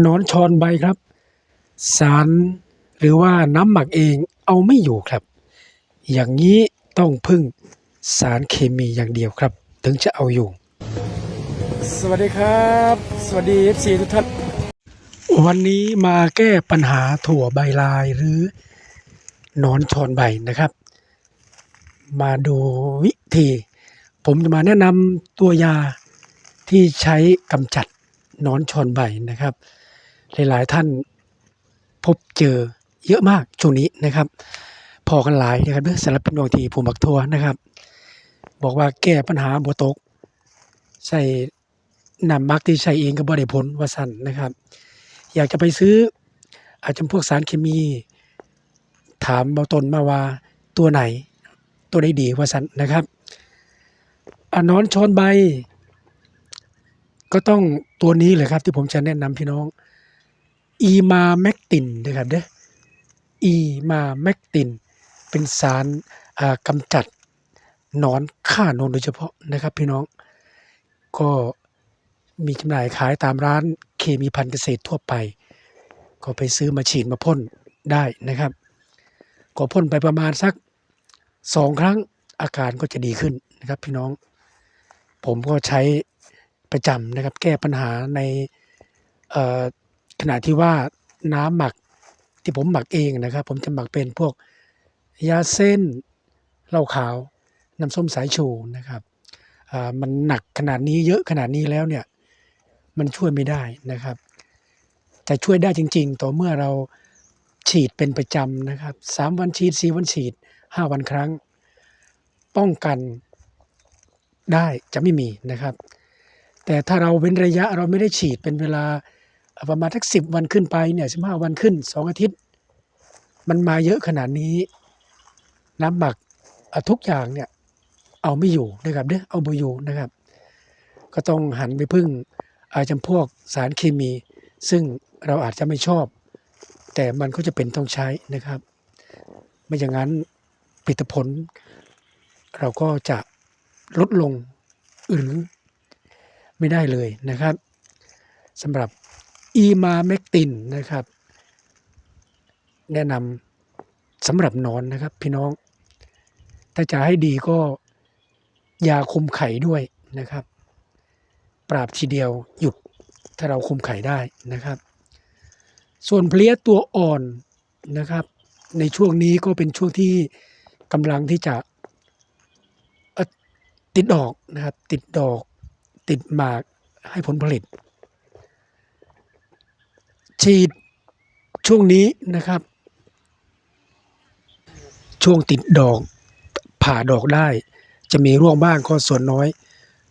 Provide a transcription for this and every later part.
หนอนชอนใบครับ สารหรือว่าน้ำหมักเองเอาไม่อยู่ครับ อย่างนี้ต้องพึ่งสารเคมีอย่างเดียวครับ ถึงจะเอาอยู่ สวัสดีครับ สวัสดี FC ทุกท่านวันนี้มาแก้ปัญหาถั่วใบลายหรือหนอนชอนใบนะครับ มาดูวิธี ผมจะมาแนะนำตัวยาที่ใช้กำจัดหนอนชอนใบนะครับ หลายๆท่านพบเจอเยอะมากช่วงนี้นะครับ พอกันหลายนะครับเรื่องสารพัดนองทีผมบักทัวนะครับ บอกว่าแก้ปัญหาบัวตก ใส่นำมักที่ใช้เองก็บ่ได้ผลว่าสั่นนะครับ อยากจะไปซื้ออาจจะพวกสารเคมี ถามเบาตนมาว่าตัวไหน ตัวไหนดีว่าสั่นนะครับอนอนชนใบ ก็ต้องตัวนี้เลยครับที่ผมจะแนะนำพี่น้อง อีมาแมกตินนะครับเด้ออีมาแมกติน เป็นสารกำจัดนอนฆ่านอนโดยเฉพาะนะครับพี่น้องก็มีจำหน่ายขายตามร้านเคมีพันธุ์เกษตรทั่วไป ก็ไปซื้อมาฉีดมาพ่นได้นะครับ ก็พ่นไปประมาณสักสองครั้งอาการก็จะดีขึ้นนะครับพี่น้อง ผมก็ใช้ประจำนะครับ แก้ปัญหาในเขณะที่ว่าน้ำหมักที่ผมหมักเองนะครับ ผมจะหมักเป็นพวกยาเส้นเหล้าขาวน้ำส้มสายชูนะครับมันหนักขนาดนี้เยอะขนาดนี้แล้วเนี่ยมันช่วยไม่ได้นะครับ แต่ช่วยได้จริง ๆ ต่อเมื่อเราฉีดเป็นประจำนะครับสามวันฉีดสี่วันฉีดห้าวันครั้ง ป้องกันได้จะไม่มีนะครับ แต่ถ้าเราเว้นระยะเราไม่ได้ฉีดเป็นเวลา ประมาณทักสิบวันขึ้นไปเนี่ยสิบห้าวันขึ้นสองอาทิตย์ มันมาเยอะขนาดนี้ น้ำหมักทุกอย่างเนี่ยเอาไม่อยู่นะครับเด้อเอาไม่อยู่นะครับ ก็ต้องหันไปพึ่งอาจำพวกสารเคมี ซึ่งเราอาจจะไม่ชอบ แต่มันก็จะเป็นต้องใช้นะครับ ไม่อย่างนั้นผลิตผล เราก็จะลดลงหรือไม่ได้เลยนะครับสำหรับ อีมาเมกตินนะครับ แนะนำสำหรับนอนนะครับ พี่น้อง ถ้าจะให้ดีก็ยาคุมไข่ด้วยนะครับ ปราบทีเดียวหยุดถ้าเราคุมไข่ได้นะครับ ส่วนเพลี้ยตัวอ่อนนะครับ ในช่วงนี้ก็เป็นช่วงที่กำลังที่จะติดดอกนะครับ ติดดอก ติดหมากให้ผลผลิต ฉีดช่วงนี้นะครับ ช่วงติดดอกผ่าดอกได้ จะมีร่วงบ้างก็ส่วนน้อย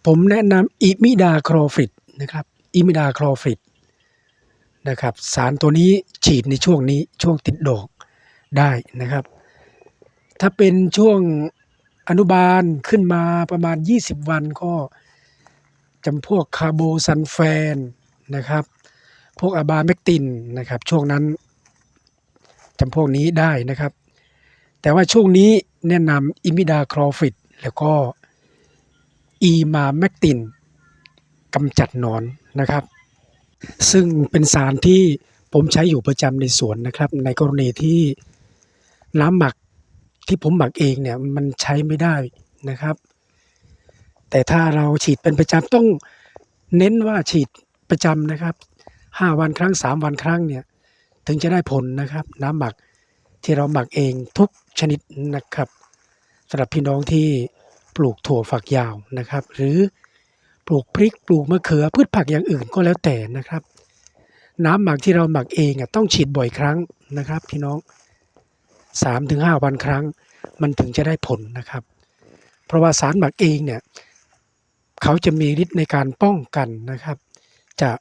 ผมแนะนำอิมิดาคลอฟริดนะครับอิมิดาคลอฟริดนะครับ สารตัวนี้ฉีดในช่วงนี้ช่วงติดดอกได้นะครับ ถ้าเป็นช่วงอนุบาลขึ้นมาประมาณ 20 วันก็จำพวกคาร์โบซันแฟนนะครับ พวกอะบาเมกตินนะครับ ช่วงนั้นจำพวกนี้ได้นะครับ แต่ว่าช่วงนี้แนะนำอิมิดาคลอฟิดแล้วก็อีมาแมกตินกำจัดหนอนนะครับ ซึ่งเป็นสารที่ผมใช้อยู่ประจำในสวนนะครับ ในกรณีที่น้ำหมักที่ผมหมักเองเนี่ยมันใช้ไม่ได้นะครับ แต่ถ้าเราฉีดเป็นประจำต้องเน้นว่าฉีดประจำนะครับ ห้าวันครั้งสามวันครั้งเนี่ยถึงจะได้ผลนะครับ น้ำหมักที่เราหมักเองทุกชนิดนะครับสำหรับพี่น้องที่ปลูกถั่วฝักยาวนะครับ หรือปลูกพริกปลูกมะเขือพืชผักอย่างอื่นก็แล้วแต่นะครับ น้ำหมักที่เราหมักเองอะต้องฉีดบ่อยครั้งนะครับ พี่น้องสามถึงห้าวันครั้ง มันถึงจะได้ผลนะครับ เพราะว่าสารหมักเองเนี่ยเขาจะมีฤทธิ์ในการป้องกันนะครับ จะ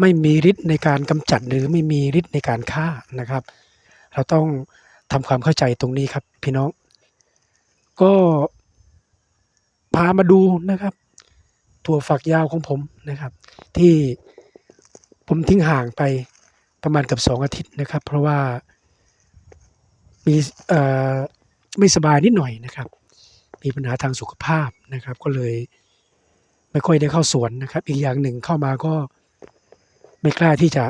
ไม่มีฤทธิ์ในการกำจัดหรือไม่มีฤทธิ์ในการฆ่านะครับ เราต้องทำความเข้าใจตรงนี้ครับ พี่น้อง ก็พามาดูนะครับถั่วฝักยาวของผมนะครับ ที่ผมทิ้งห่างไปประมาณเกับสองอาทิตย์นะครับ เพราะว่ามีเอ่อไม่สบายนิดหน่อยนะครับ มีปัญหาทางสุขภาพนะครับ ก็เลยไม่ค่อยได้เข้าสวนนะครับ อีกอย่างหนึ่งเข้ามาก็ ไม่กล้าที่จะ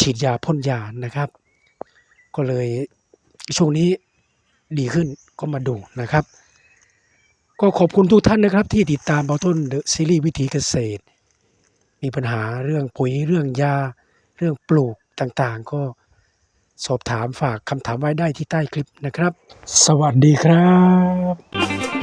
ฉีดยาพ่นยานะครับ ก็เลยช่วงนี้ดีขึ้นก็มาดูนะครับ ก็ขอบคุณทุกท่านนะครับ ที่ติดตามเบาต้นเดอะซีรีส์วิถีเกษตร มีปัญหาเรื่องปุ๋ยเรื่องยา เรื่องปลูกต่างๆ ก็สอบถามฝากคำถามไว้ได้ที่ใต้คลิปนะครับ สวัสดีครับ